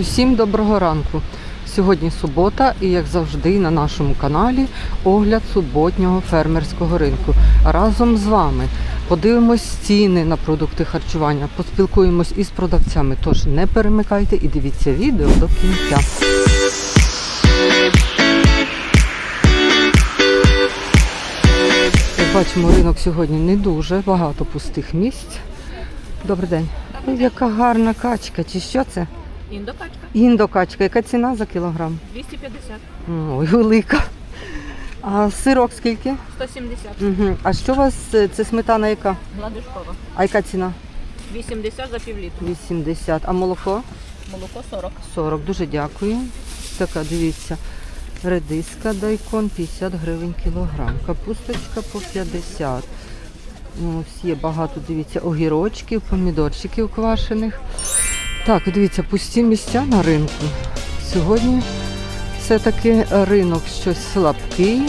Усім доброго ранку. Сьогодні субота і, як завжди, на нашому каналі огляд суботнього фермерського ринку. Разом з вами подивимось ціни на продукти харчування, поспілкуємось із продавцями. Тож не перемикайте і дивіться відео до кінця. Як бачимо, ринок сьогодні не дуже, багато пустих місць. Добрий день. Яка гарна качка, чи що це? Індокачка Індокачка, яка ціна за кілограм? 250, Ой, велика. А сирок скільки? 170, Угу. А що у вас е, це сметана яка? гладушкова. А яка ціна? 80 за півлітру. 80. А молоко? Молоко 40. 40. Дуже дякую. Така, дивіться. Редиска дайкон 50 гривень кілограм. Капусточка по 50. Ну, Ось є багато, дивіться, огірочків, помідорчиків квашених. Так, дивіться, пусті місця на ринку. Сьогодні все-таки ринок щось слабкий.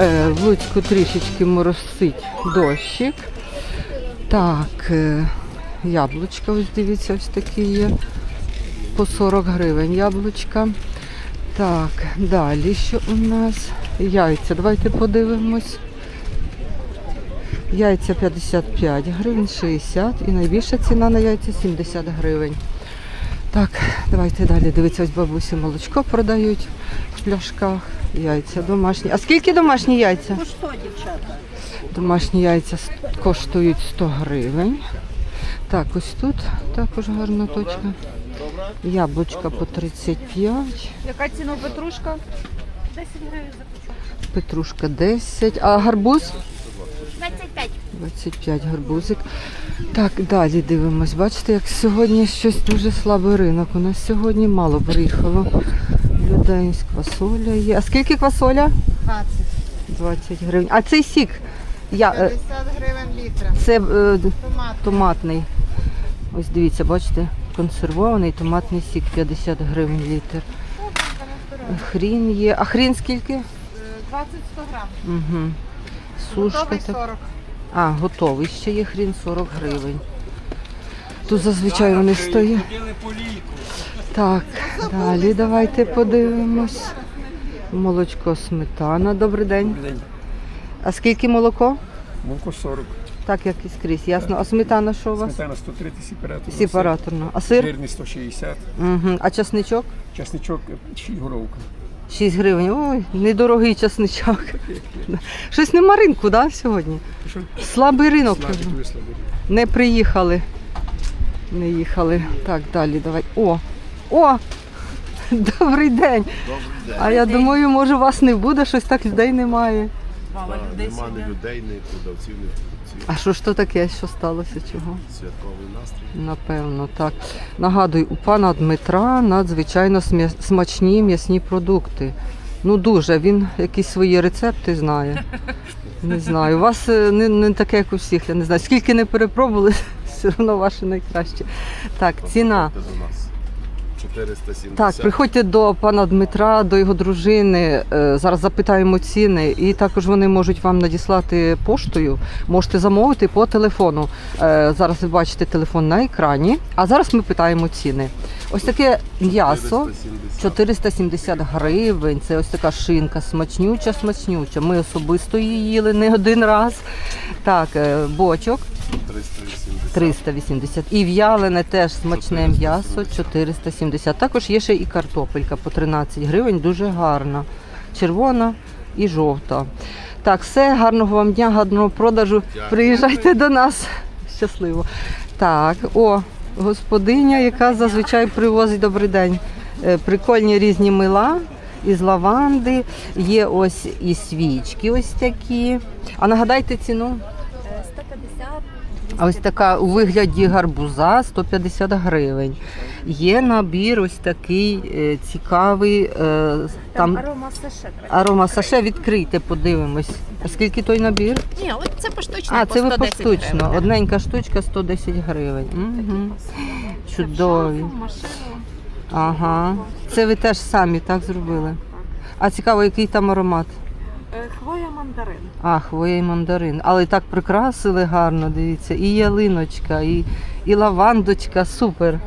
Е, В Луцьку трішечки моросить дощик. Так, е, яблучка, ось дивіться, ось такі є. По 40 гривень яблучка. Так, далі що у нас? Яйця. Давайте подивимось. Яйця 55 гривень, 60 і найбільша ціна на яйця 70 гривень. Так, давайте далі. Дивіться, ось бабусі молочко продають в пляшках. Яйця домашні. А скільки домашні яйця? Ну що, дівчата? Домашні яйця коштують 100 гривень. Так, ось тут також гарна точка. Яблучка по 35, Яка ціна петрушка? 10 гривень за петрушка 10, а гарбуз 25. 25 гарбузик. Так, далі дивимось. Бачите, як сьогодні щось дуже слабий ринок. У нас сьогодні мало приїхало. Людей з квасоля є. А скільки квасоля? 20. 20 гривень. А цей сік? Я, е, 50 гривень літра. це е, Томат. томатний. Ось дивіться, бачите, консервований томатний сік 50 гривень літр. Хрін є. А хрін скільки? Е, 20-100 грам. Угу. Сушка Готовий так. 40. А, готовий ще є хрін 40 гривень. Тут зазвичай вони стоять. Так, далі давайте подивимось. Молочко сметана. Добрий день. А скільки молоко? Молоко 40. Так, як і скрізь, ясно. А сметана що у вас? Сметана 130 сепаратор. Сепараторна. А сир? Жирний 160. Угу. А часничок? Часничок 6 горовка. 6 гривень. Ой, недорогий часничок. Щось нема ринку, да, сьогодні? Слабий ринок. Не приїхали. Не їхали. Так, далі давай. О! О! Добрий день! А я думаю, може вас не буде, щось так людей немає. Мало Так, людей Нема ні людей, ні продавців, ні покупців. А що ж то таке? Що сталося? Чого? Святковий настрій. Напевно, так. Нагадую, у пана Дмитра надзвичайно смачні м'ясні продукти. Ну дуже, він якісь свої рецепти знає. Не знаю. У вас е, не, не таке, як у всіх, я не знаю. Скільки не перепробували, все одно ваше найкраще. Так, ціна. Приходьте до нас. 470. Так, приходьте до пана Дмитра, до його дружини. Е, Зараз запитаємо ціни, і також вони можуть вам надіслати поштою. Можете замовити по телефону. Е, Зараз ви бачите телефон на екрані. А зараз ми питаємо ціни. Ось таке м'ясо 470. 470 гривень. Це ось така шинка, смачнюча, смачнюча. Ми особисто її їли не один раз. Так, е, бочок 380. 380. І в'ялене теж смачне 470. м'ясо 470. Також є ще і картопелька по 13 гривень, дуже гарна. Червона і жовта. Так, все, гарного вам дня, гарного продажу. Дякую. Приїжджайте до нас. Щасливо. Так, о, господиня, яка зазвичай привозить добрий день. Е, Прикольні різні мила із лаванди. Є ось і свічки ось такі. А нагадайте ціну. 150. А ось така у вигляді гарбуза 150 гривень. Є набір ось такий е, цікавий. е, Там там арома саше арома саше подивимось. А скільки той набір? Ні, от це поштучно. А, це ви 110 поштучно. гривень. Одненька штучка 110 гривень. Угу. Чудові. Шафу, машину. Ага. Це ви теж самі так зробили. А цікаво, який там аромат? Е, Хвоя мандарин. А, хвоя і мандарин. Але так прикрасили гарно, дивіться. І ялиночка, і, і лавандочка, супер.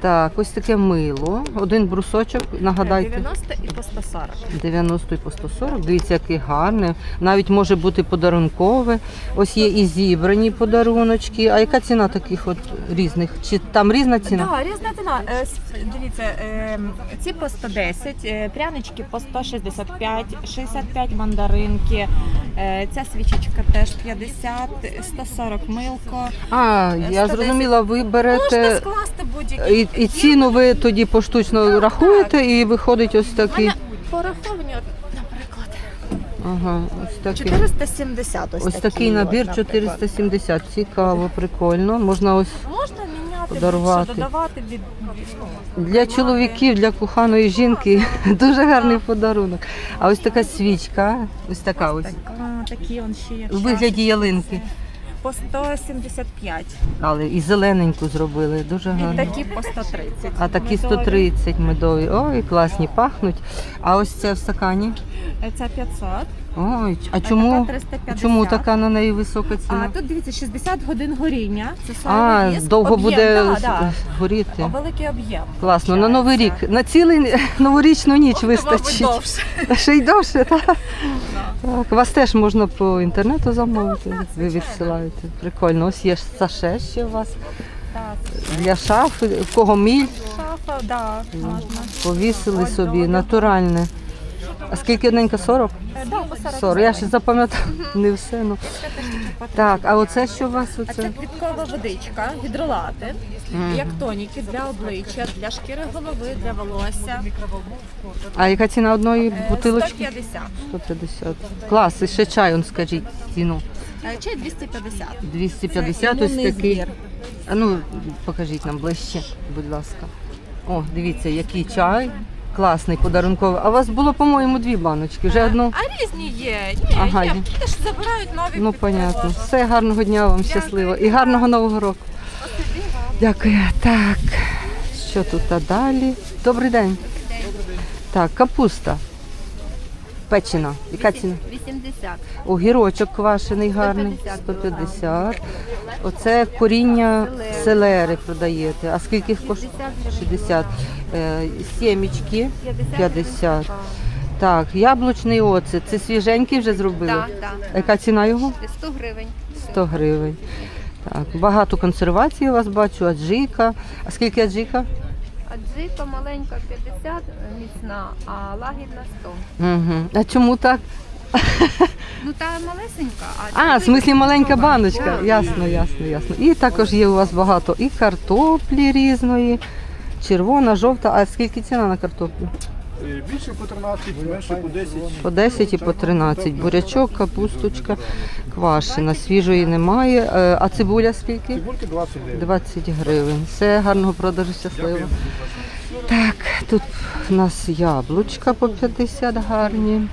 Так, ось таке мило. Один брусочок, нагадайте. 90 і по 140. 90 і по 140. Дивіться, який гарний. Навіть може бути подарункове. Ось є і зібрані подаруночки. А яка ціна таких от різних? Чи там різна ціна? Так, різна ціна. Е, с- Дивіться, е, ці по 110, е, прянички по 165, 65 мандаринки. Е, Ця свічечка теж 50, 140 милко. А, я 110. зрозуміла, ви Можна берете скласти будь-які. і, і ціну ви тоді поштучно рахуєте, і виходить ось такий. пораховані, наприклад, Ага, ось такий. 470 ось, Ось такий набір наприклад. 470. Цікаво, прикольно. Можна ось Можна міняти, Подарувати. додавати від ну, Для чоловіків, для коханої жінки дуже гарний подарунок. А ось така свічка, ось така ось. така, такі он ще є. У вигляді ялинки. По 175. Але і зелененьку зробили, дуже І гарно. такі по 130. А такі Медові. 130 медові. Ой, класні пахнуть. А ось це в стакані. Це 500. Ой, а Така чому, 350. чому така на неї висока А тут дивіться 60 годин горіння. Це А, віск, довго об'єм, буде да, да. горіти. Великий об'єм. Класно, на новий рік. На цілий новорічну ніч вистачить. довше. Ще й довше, так? Так, вас теж можна по інтернету замовити. Ви звичайно. відсилаєте. Прикольно. Ось є саше ще у вас Так. для шафи, в кого міль Шафа, да, можна. повісили собі, натуральне. А скільки одненька? 40? Е, Да, 40. 40. Я ще запам'ятала не все. Ну. Так, а оце що у вас? А це Оце? квіткова водичка, гідролати, як тоніки для обличчя, для шкіри голови, для волосся. А яка ціна одної Е, бутилочки? 150. 150. Клас, і ще чай, он скажіть ціну. Е, Чай 250. 250 Це ось імунний такий. збір. А ну, покажіть нам ближче, будь ласка. О, дивіться, який чай. Класний подарунковий. А у вас було, по-моєму, дві баночки. Вже одну. А різні є. Ні, Ага, є. є. Забирають нові. Ну, понятно. Все, гарного дня вам, щасливо. І гарного нового року. Дякую. Так, що тут а далі? Добрий день. Так, капуста. Печена. Яка ціна? 80. Огірочок квашений гарний. 150 150. Оце коріння селери продаєте. А скільки коштує? 60. Е, Сімічки 50. Так, яблучний оцет. Це свіженький вже зробили? Так, так. Яка ціна його? 100 гривень. 100 гривень. Так, багато консервації у вас бачу, аджика. А скільки аджика? А джипа маленька 50 міцна, а лагідна 100. Угу. А чому так? Ну та малесенька, а, А, в смислі маленька баночка. Ясно, ясно, ясно. І також є у вас багато і картоплі різної. Червона, жовта. А скільки ціна на картоплю? Більше по 13, менше по 10. По 10 і по 13. Бурячок, капусточка, квашена. Свіжої немає. Е, А цибуля скільки? Цибульки 29. 20 гривень. Все, гарного продажу, щасливо. Так, тут у нас яблучка по 50 гарні.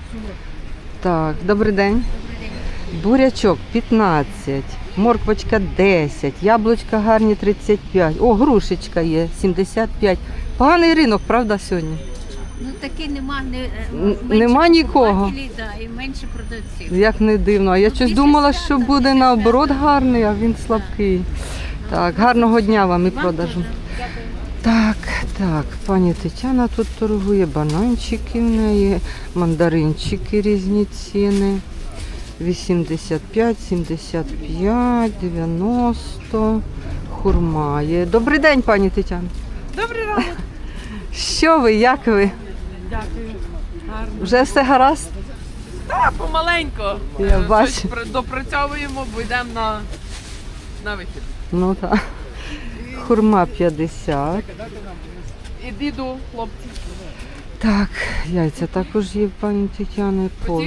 Так, добрий день. Бурячок 15, морквочка 10, яблучка гарні 35. О, грушечка є 75. Поганий ринок, правда, сьогодні? Ну таки нема, не, е, менше нема нікого. покупателів, Да, і менше продавців. Як не дивно. А я щось Більше думала, свята, що буде наоборот свята. гарний, а він слабкий. Так, гарного дня вам і продажу. Так, так, пані Тетяна тут торгує, бананчики в неї, мандаринчики різні ціни. 85, 75, 90, хурма є. Добрий день, пані Тетяна. Добрий ранок. Що ви, як ви? Дякую. Гарно. Вже все гаразд? Та помаленько. Я Е, бачу. щось при- допрацьовуємо, бо йдемо на, на вихід. Ну так. Хурма 50. І діду, хлопці. Так, яйця також є в пані Тетяни по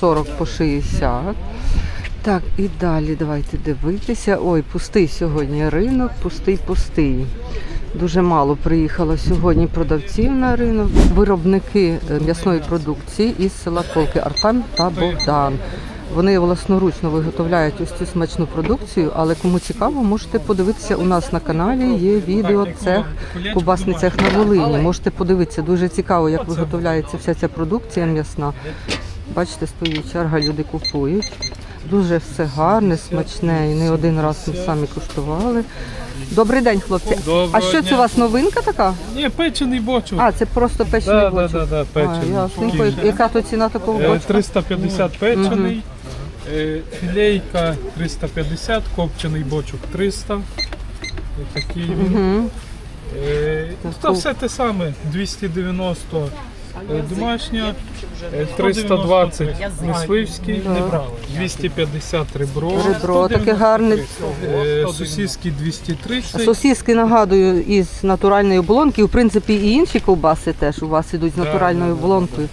40 по 60. Так, і далі давайте дивитися. Ой, пустий сьогодні ринок, пустий, пустий. Дуже мало приїхало сьогодні продавців на ринок. Виробники е, м'ясної продукції із села Колки Артем та Богдан. Вони власноручно виготовляють ось цю смачну продукцію, але кому цікаво, можете подивитися у нас на каналі. Є відео цех Кубасний цех на Волині. Можете подивитися. Дуже цікаво, як виготовляється вся ця продукція м'ясна. Бачите, стоїть черга, люди купують. Дуже все гарне, смачне і не один раз ми самі куштували. Добрий день, хлопці. Доброго а що це дня. у вас новинка така? Ні, печений бочок. А, це просто печений да, бочок. да, да, да, А, печений. ясненько. Яка то ціна такого Е, бочка? 350 печений, е, філейка 350, копчений бочок 300. Такий він. Мгм. Е, Та все те саме, 290 е, домашня, е, 320 мисливський, Да. 250 ребро, Ребро таке гарне. е, сосиски 230. Сосиски, нагадую, із натуральної оболонки. В принципі, і інші ковбаси теж у вас ідуть з натуральною оболонкою.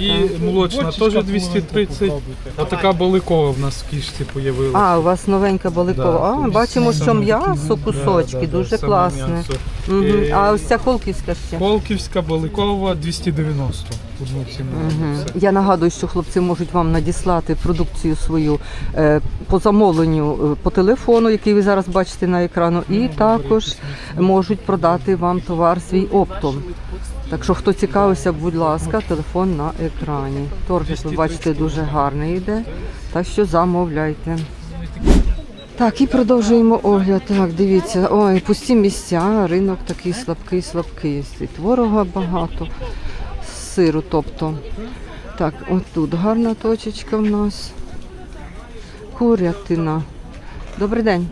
І молочна теж 230. А така баликова в нас в кішці появилася. А, у вас новенька баликова. Да, а, бачимо, що м'ясо, кусочки, Да, да, дуже саме класне. м'ясо. Мгм. Е, А ось ця колківська ще. Колківська, баликова 290. Одну ціну. Мгм. Все. Я нагадую, що хлопці можуть вам надіслати продукцію свою е, по замовленню е, по телефону, який ви зараз бачите на екрану, і також можуть продати вам товар свій оптом. Так що, хто цікавився, будь ласка, телефон на екрані. Торг, як ви бачите, дуже гарний йде. Так що замовляйте. Так, і продовжуємо огляд. Так, дивіться, ой, пусті місця, ринок такий слабкий, слабкий. І творога багато, сиру, тобто. Так, от тут гарна точечка в нас. Курятина. Добрий день.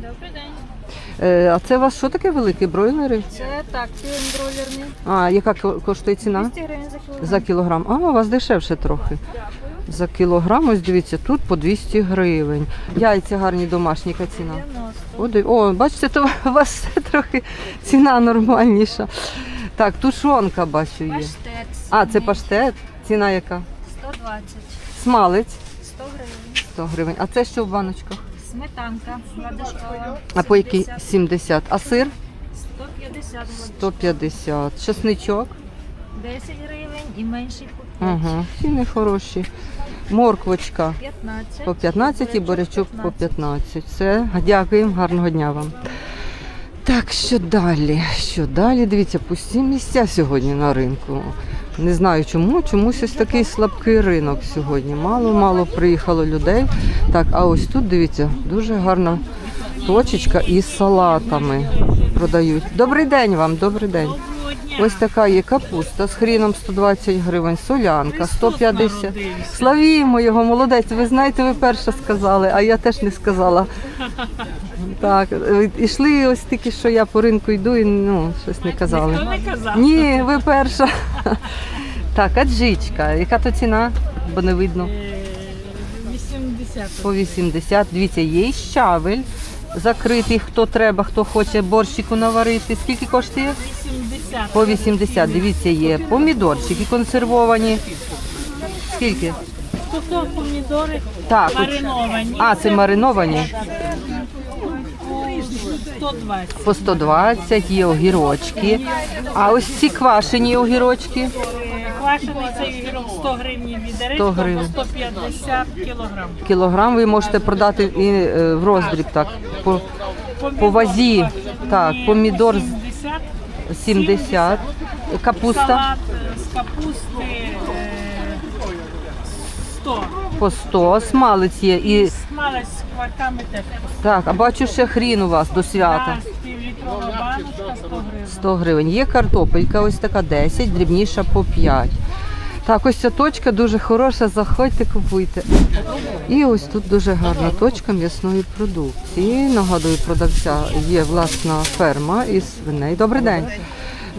Е, а це у вас що таке великі бройлери? Це так, філм бройлерний. А яка ко- коштує ціна? 200 гривень за кілограм. За кілограм. А, у вас дешевше трохи. За кілограм, ось дивіться, тут по 200 гривень. Яйця гарні домашні, яка ціна? 90. О, див- О, бачите, то у вас все трохи ціна нормальніша. Так, тушонка бачу є. Паштет. А, це сирний. паштет. Ціна яка? 120. Смалець 100 гривень. 100 гривень. А це що в баночках? Сметанка ладошкова. А по якій 70. 70. А сир 150 гривень. 150. Чесничок. 10 гривень і менший по 5. Ага, ціни хороші. Морквочка 15. по 15 і борячок по 15. Все, дякуємо, гарного дня вам. Так, що далі? Що далі? Дивіться, пусті місця сьогодні на ринку. Не знаю чому, чомусь ось такий слабкий ринок сьогодні. Мало-мало приїхало людей. Так, а ось тут дивіться, дуже гарна точечка із салатами продають. Добрий день вам, добрий день. Ось така є капуста з хріном 120 гривень, солянка 150. Славімо його, молодець. Ви знаєте, ви перша сказали, а я теж не сказала. Так, е, ішли ось тільки, що я по ринку йду і ну, щось не казали. Ні, ви перша. Так, аджичка. Яка то ціна? Бо не видно. 80. По 80. Дивіться, є і щавель закритий, хто треба, хто хоче борщику наварити. Скільки коштує? 80. По 80. Дивіться, є помідорчики консервовані. Скільки? Тут помідори Так, от- мариновані. а, це мариновані. По 120. По 120 є огірочки. А ось ці квашені огірочки Квашений цей огірок 100 гривень відеречко, 100 гривень. по 150 кілограм. кілограм ви можете продати і е, в роздріб так. По, по вазі. Так, помідор з 70. 70, капуста Салат е, з капусти е, 100. по 100, смалець є і Смалець з кваками теж так, а бачу ще хрін у вас до свята. Да, Півлітрова баночка 100 гривень. 100 гривень. Є картопелька, ось така 10, дрібніша по 5. Так, ось ця точка дуже хороша, заходьте, купуйте. І ось тут дуже гарна точка м'ясної продукції. Нагадую, продавця є власна ферма із свиней. Добрий день.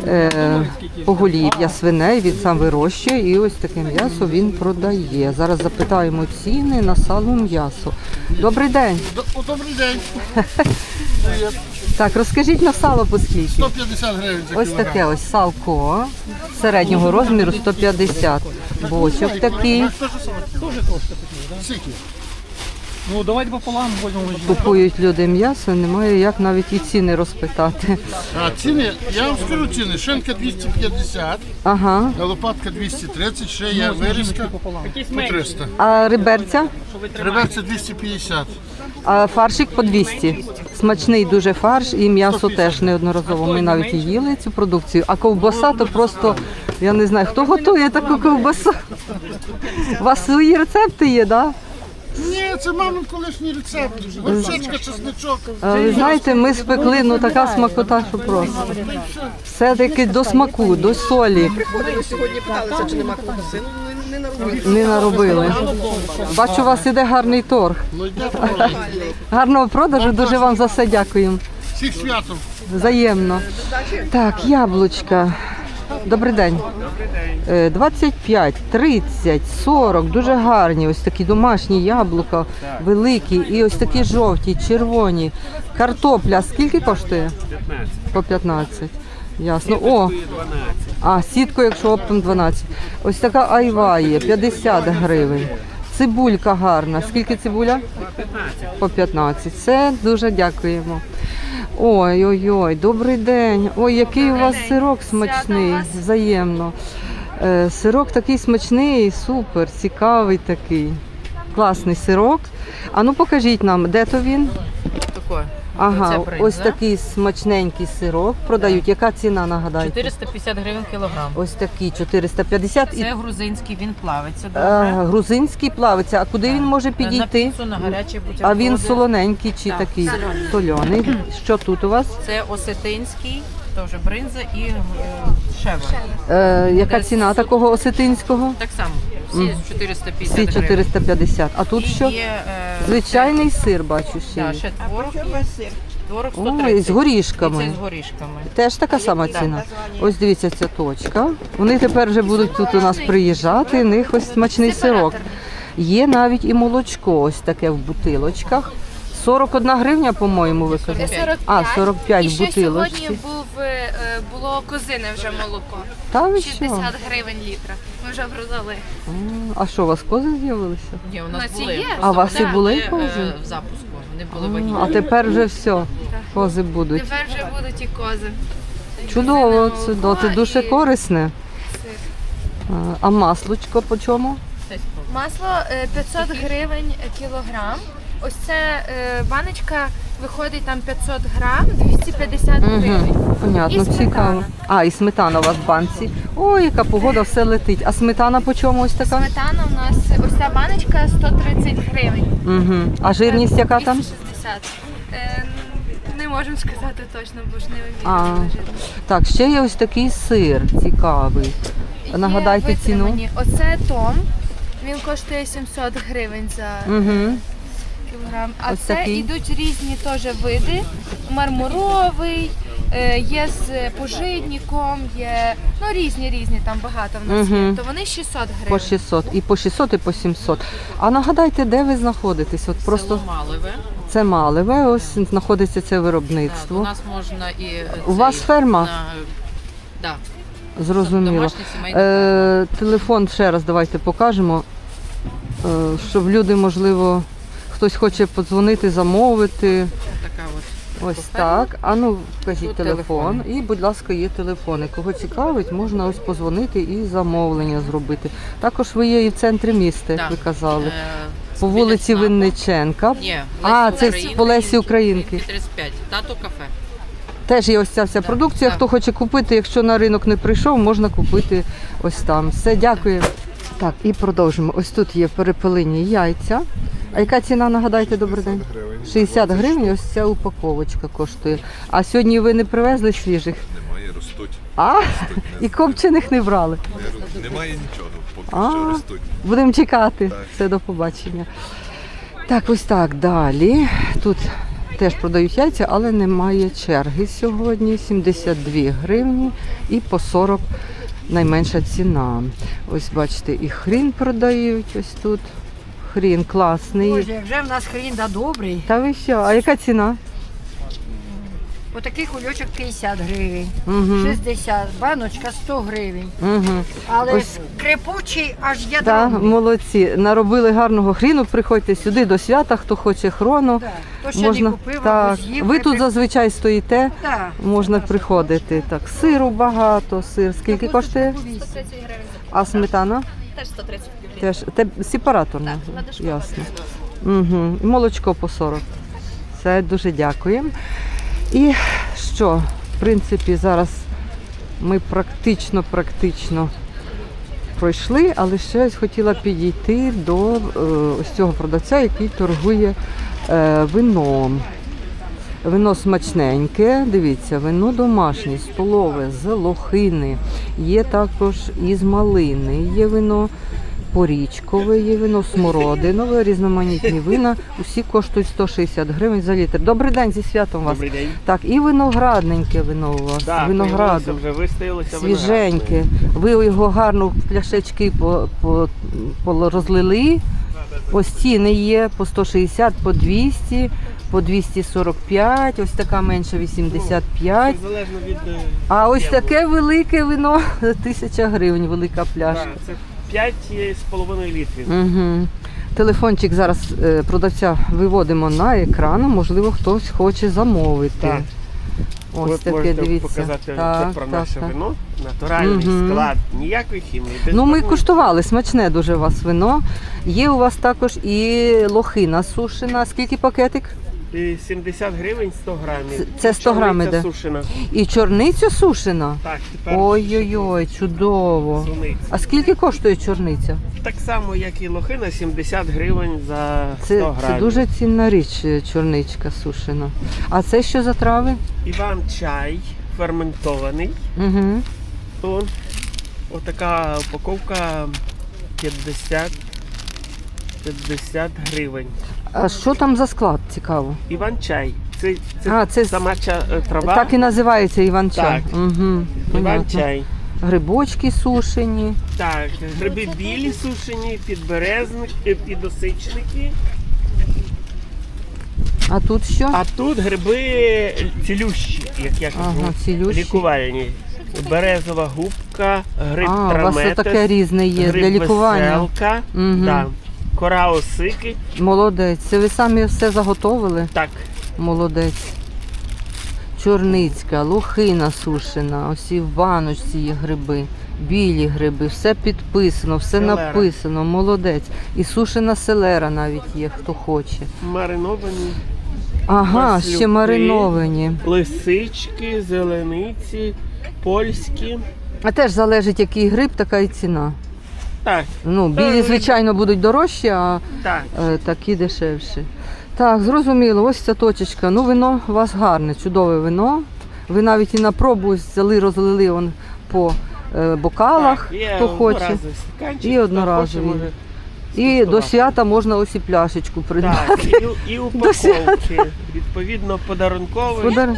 Е, поголів'я свиней він сам вирощує і ось таке м'ясо він продає. Зараз запитаємо ціни на сало м'ясо. Добрий день. Добрий день. Так, розкажіть на сало по скільки? 150 гривень за Ось таке ось салко середнього розміру 150. Бочок такий. Ну, давайте пополам будемо. Купують люди м'ясо, немає як навіть і ціни розпитати. А ціни, я вам скажу ціни. Шинка 250, Ага. лопатка 230, ще є вирізка по 300. А риберця? Реверція 250. А фаршик по 200. Смачний дуже фарш і м'ясо теж неодноразово. Ми навіть і їли цю продукцію. А ковбаса то просто я не знаю, хто готує таку ковбасу. У вас свої рецепти є, так? Да? Ні, це мамин колишній рецепт. Горчичка, чесничок. А, Ви знаєте, ми спекли, ну така смакота, що просто. Все-таки до смаку, до солі. Сьогодні питалися, чи нема ковбаси. Ну, не, не наробили. Не наробили. Бачу, у вас іде гарний торг. Ну йде. Гарного продажу, дуже вам за все дякуємо. Всіх святом. Взаємно. Так, яблучка. Добрий день. Е, 25, 30, 40, дуже гарні. Ось такі домашні яблука, великі і ось такі жовті, червоні. Картопля скільки коштує? 15. По 15. Ясно. О, а, сітку, якщо оптом 12. Ось така айва є, 50 гривень. Цибулька гарна. Скільки цибуля? По 15. Це дуже дякуємо. Ой, ой, ой, добрий день. Ой, який у вас сирок смачний, взаємно. Е, сирок такий смачний, супер, цікавий такий. Класний сирок. А ну покажіть нам, де то він? Такое. Ага, Це принц, ось да? такий смачненький сирок продають. Яка ціна нагадайте? 450 гривень кілограм. Ось такий 450 і Це грузинський, він плавиться добре. а, грузинський плавиться. А куди він може На підійти? піцу, на гарячі бутерброди. А він солоненький чи Так, такий соль соляний. Що тут у вас? Це осетинський, теж бринза і е. Е, яка ціна такого осетинського? Так само, всі 450 Всі гривень. 450. А тут І що? Є, е, Звичайний сир, бачу ще. Да, є. ще творог. Творог Ой, з горішками. І це з горішками. Теж така сама ціна. Ось дивіться, ця точка. Вони тепер вже будуть тут у нас приїжджати. У них ось смачний сирок. Є навіть і молочко, ось таке в бутилочках. 41 гривня, по-моєму, ви казали. 45. А, 45 І ще бутилочці. сьогодні був, е, було козине вже молоко. Та ви 60 що? гривень літра. Ми вже продали. М, А що, у вас кози з'явилися? Ні, у У нас нас і були. є. Просто А у вас вони і були е, кози? В запуску. Вони були А, вагітні. А тепер вже все. Кози будуть. Тепер вже будуть і кози. Чудово, це, да, молоко це дуже і корисне. сир. А, А маслочко по чому? Масло е, 500 гривень кілограм. Ось це е, баночка виходить там 500 грам, 250 гривень. Угу. Понятно, І сметана. цікаво. А, і сметана у вас в банці. Ой, яка погода, все летить. А сметана по чому ось така? Сметана у нас ось ця баночка 130 гривень. Угу. А жирність яка там? 260. Е, не можемо сказати точно, бо ж не А. вимірюємо жирність. Так, ще є ось такий сир цікавий. Є Нагадайте ціну. витримані. Оце Том. Він коштує 700 гривень за Угу. Кілограм. А Ось це такий. йдуть різні теж види. Мармуровий, е, є з пожитником, є ну різні різні, там багато в нас є. Мгм. То вони 600 гривень. По 600. І по 600, і по 700. А нагадайте, де ви знаходитесь? От просто Село Малеве. це Малеве, ось знаходиться це Так, у виробництво. нас можна і е, У вас ферма? на- Да, Зрозуміло. домашня сімейна Е, телефон ще раз давайте покажемо, е, щоб люди, можливо, хтось хоче подзвонити, замовити. така от. Ось так. А ну кажіть телефон. І, будь ласка, є телефони. Кого цікавить, можна ось позвонити і замовлення зробити. Також ви є і в центрі міста, як ви казали. Е, По вулиці. Винниченка. Ні, А, це по Лесі Українки. 35. Тато кафе. Теж є ось ця вся продукція. Хто хоче купити, якщо на ринок не прийшов, можна купити ось там. Все, дякую. Так, і продовжимо. Ось тут є перепелині яйця. А яка ціна, нагадайте, добрий день? 60 гривень, ось ця упаковочка коштує. А сьогодні ви не привезли свіжих? Немає, ростуть. А, і копчених не брали. Немає нічого, поки А. що ростуть. Будемо чекати. Все, до побачення. Так, ось так, далі. Тут теж продають яйця, але немає черги сьогодні. 72 гривні і по 40 найменша ціна. Ось бачите, і хрін продають ось тут. Хрін класний. Боже, як же в нас хрін да добрий. Та ви що? А яка ціна? Отакий кульочок 50 гривень, Угу. 60, баночка 100 гривень. Угу. Але Ось. крепучий аж Так, ядро. молодці. Наробили гарного хріну. Приходьте сюди до свята, хто хоче хрону. Да. То ще Можна не купив, так. або з'їв. Ви тут зазвичай стоїте. Да. Можна приходити. Так, сиру багато, сир. Скільки коштує? 130 гривень. А сметана? Теж 130 гривень. Теж те, сепараторно. Так, ладошкова. Ясно. Угу. І молочко по 40. Все, дуже дякуємо. І що, в принципі, зараз ми практично, практично пройшли, але ще хотіла підійти до е, ось цього продавця, який торгує е, вином. Вино смачненьке, дивіться, вино домашнє, столове, з лохини. Є також із малини, є вино порічкове, є вино смородинове, різноманітні вина. Усі коштують 160 гривень за літр. Добрий день зі святом вас. Добрий день. Так, і виноградненьке вино у вас. Так, Винограду. вже вистоялося Свіженьке. Ви його гарно в пляшечки по, по, по розлили. Ось ціни є по 160, по 200, по 245, ось така менша 85. Залежно від е, А ось таке велике вино 1000 гривень, велика пляшка. Так, це 5,5 літрів. Угу. Телефончик зараз е, продавця виводимо на екран, можливо, хтось хоче замовити. Так. Ось Ви таке, можете дивіться. показати Так, це про так, наше так. вино. Натуральний Мгм. склад, ніякої хімії. без Ну, ми куштували, смачне дуже у вас вино. Є у вас також і лохина сушена. Скільки пакетик? І 70 гривень 100 грамів. Це- це 100 грамів іде? сушена. І чорниця сушена. Так, тепер Ой-ой-ой, чудово. суниця. А скільки коштує чорниця? Так само, як і лохина, 70 гривень за 100 Це, грамів. це дуже цінна річ, е, чорничка сушена. А це що за трави? Іван чай ферментований. Угу. Он, отака упаковка 50, 50 гривень. А що там за склад цікаво? Іван чай. Це, це, А, це сама ча- е, трава. Так і називається Іван чай. Так. Угу. Іван чай. Грибочки сушені. Так, гриби білі сушені, підберезники, підосичники. А тут що? А тут гриби цілющі, як я кажу. Ага, цілющі. Лікувальні. Березова губка, гриб А, у вас траметес, таке різне є гриб для лікування. веселка, Мгм. да, кора осики. Молодець. Це ви самі все заготовили? Так, Молодець. Чорницька, лохина сушена, ось і в баночці є гриби, білі гриби, все підписано, все Селера. написано, молодець. І сушена селера навіть є, хто хоче. мариновані. Ага, Маслюки. ще мариновані. Лисички, зелениці, польські. А теж залежить, який гриб, така і ціна. Так, Ну, білі, звичайно, будуть дорожчі, а так. е, такі дешевші. Так, зрозуміло, ось ця точечка. Ну, вино у вас гарне, чудове вино. Ви навіть і на пробу взяли, розлили он по е, бокалах, так, є хто хоче. одноразовий стаканчик, І хто одноразові. хоче, може І до скуштувати. свята можна ось і пляшечку придбати. Так, і, і упаковки. Відповідно, подарунковий. Подар-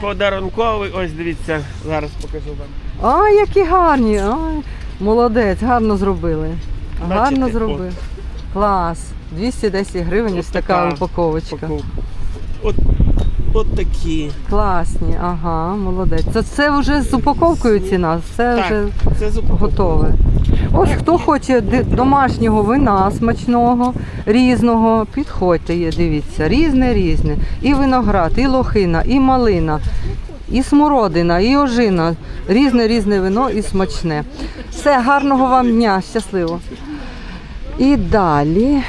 Подарунковий, ось дивіться, зараз покажу вам. Ай, які гарні! Ай, молодець, гарно зробили. Гарно Бачите. Клас. 210 гривень, ось така упаковочка. Упаковку. От, от такі. Класні, ага, молодець. Це, це вже з упаковкою ціна, Так, вже це з готове. Ось хто хоче ди- домашнього вина смачного, різного, підходьте, є, дивіться, різне, різне. І виноград, і лохина, і малина, і смородина, і ожина. Різне, різне вино і смачне. Все, гарного вам дня, щасливо. І далі.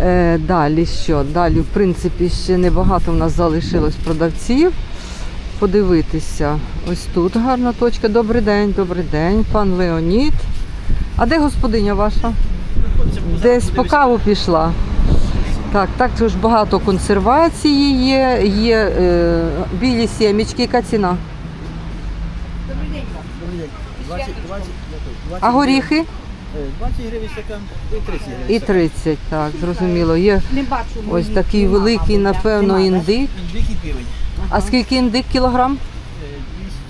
Е, далі що? Далі, в принципі, ще небагато в нас залишилось продавців. Подивитися. Ось тут гарна точка. Добрий день, добрий день, пан Леонід. А де господиня ваша? Десь по каву пішла. Так, також багато консервації є, є е, білі сімечки, яка ціна? А горіхи? 20 гривень стакан і 30 гривень. І 30, так, зрозуміло. Є ось такий великий, напевно, індик. Дикий півень. А скільки індик кілограм?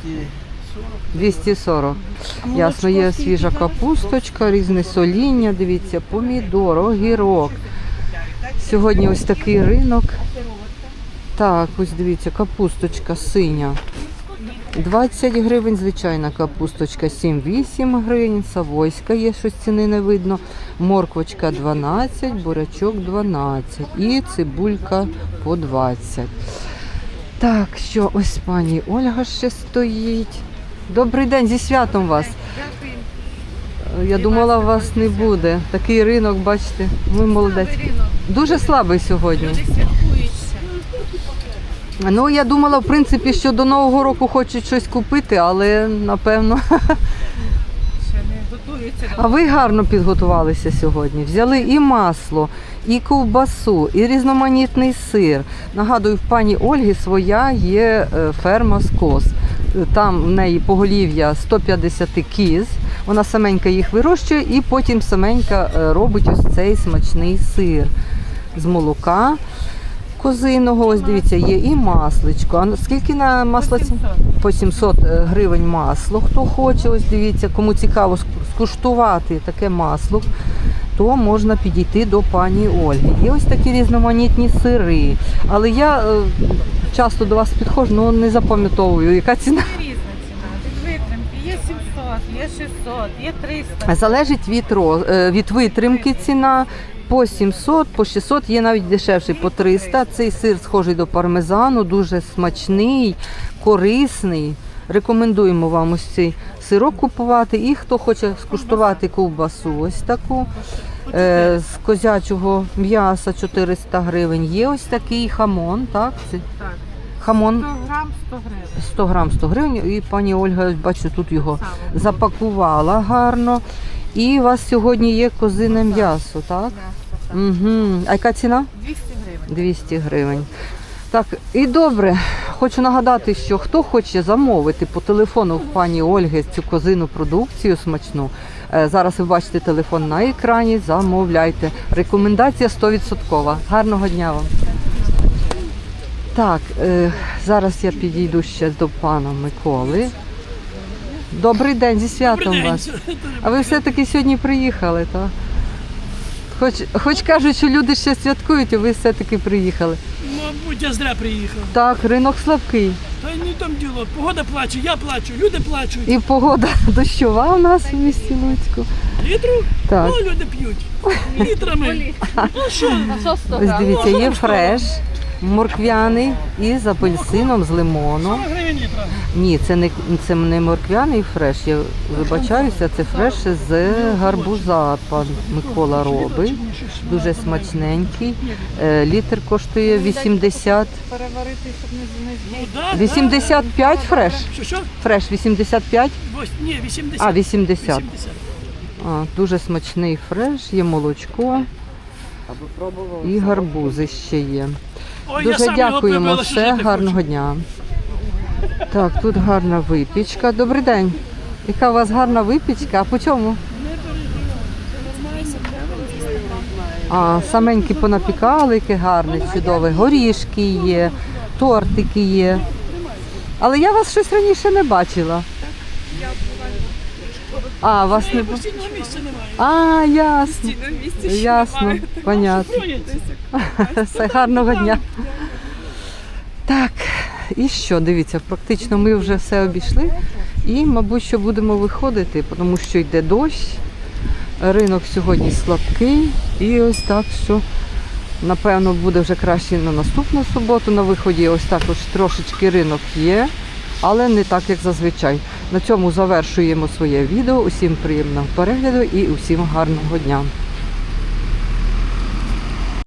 Е, 240. 240. Ясно, є свіжа капусточка, різне соління, дивіться, помідор, огірок. Сьогодні ось такий ринок. Так, ось дивіться, капусточка синя. 20 гривень, звичайна капусточка 7-8 гривень, савойська є, щось ціни не видно. Морквочка 12, бурячок 12 і цибулька по 20. Так, що ось пані Ольга ще стоїть. Добрий день, зі святом вас. Я думала, вас не буде. Такий ринок, бачите, ви молодець. Дуже слабий сьогодні. Ну, я думала, в принципі, що до Нового року хочуть щось купити, але напевно А ви гарно підготувалися сьогодні. Взяли і масло, і ковбасу, і різноманітний сир. Нагадую, в пані Ольги своя є е, ферма скос. Там в неї поголів'я 150 кіз. Вона саменька їх вирощує і потім саменька е, робить ось цей смачний сир з молока козиного. Ось дивіться, є і масличко. А скільки на масло? По 700 гривень масло. Хто хоче, ось дивіться, кому цікаво скуштувати таке масло, то можна підійти до пані Ольги. Є ось такі різноманітні сири. Але я е, часто до вас підходжу, але не запам'ятовую, яка ціна. Різна ціна. Від витримки є 700, є 600, є 300. Залежить від, е, від витримки ціна. По 700, по 600, є навіть дешевший по 300. Цей сир схожий до пармезану, дуже смачний, корисний. Рекомендуємо вам ось цей сирок купувати. І хто хоче скуштувати ковбасу, ось таку е, з козячого м'яса 400 гривень. Є ось такий хамон, так? Так. Хамон 100 грам 100 гривень. 100 грам 100 гривень. І пані Ольга, ось бачу, тут його запакувала гарно. І у вас сьогодні є козине м'ясо, так? Угу. А яка ціна? 200 гривень. 200 гривень. Так, і добре. Хочу нагадати, що хто хоче замовити по телефону пані Ольги цю козину продукцію смачну. е, Зараз ви бачите телефон на екрані, замовляйте. Рекомендація 100%. Гарного дня вам. Так, е, зараз я підійду ще до пана Миколи. Добрий день, зі святом вас. А ви все-таки сьогодні приїхали, так? Хоч, хоч кажуть, що люди ще святкують, а ви все-таки приїхали. Мабуть, я зря приїхав. Так, ринок слабкий. Та й не там діло. Погода плаче, я плачу, люди плачуть. І погода дощова у нас в місті Луцьку. Літру? Так, Ну, люди п'ють. Літрами. Ну що? ось дивіться, є фреш морквяний і з апельсином, з лимоном. Ні, це не це не морквяний фреш. Я вибачаюся, це фреш з гарбуза. Пан Микола робить. Дуже смачненький. Е, Літр коштує 80. Переварити, щоб не знизити. 85 фреш. Що, що? Фреш 85. Ні, 80. А, 80. 80. А, дуже смачний фреш, є молочко. І гарбузи ще є. Ой, Дуже дякуємо. Все, гарного дня. Так, тут гарна випічка. Добрий день. Яка у вас гарна випічка? А по чому? А, саменькі понапікали, яке гарне, чудове. Горішки є, тортики є. Але я вас щось раніше не бачила. А, вас не було. Постійного місця немає. А, ясно. Ясно, понятно. Все, гарного дня. Так, і що, дивіться, практично ми вже все обійшли. І, мабуть, що будемо виходити, тому що йде дощ. Ринок сьогодні слабкий. І ось так, що напевно буде вже краще на наступну суботу на виході. Ось також трошечки ринок є, але не так, як зазвичай. На цьому завершуємо своє відео. Усім приємного перегляду і усім гарного дня.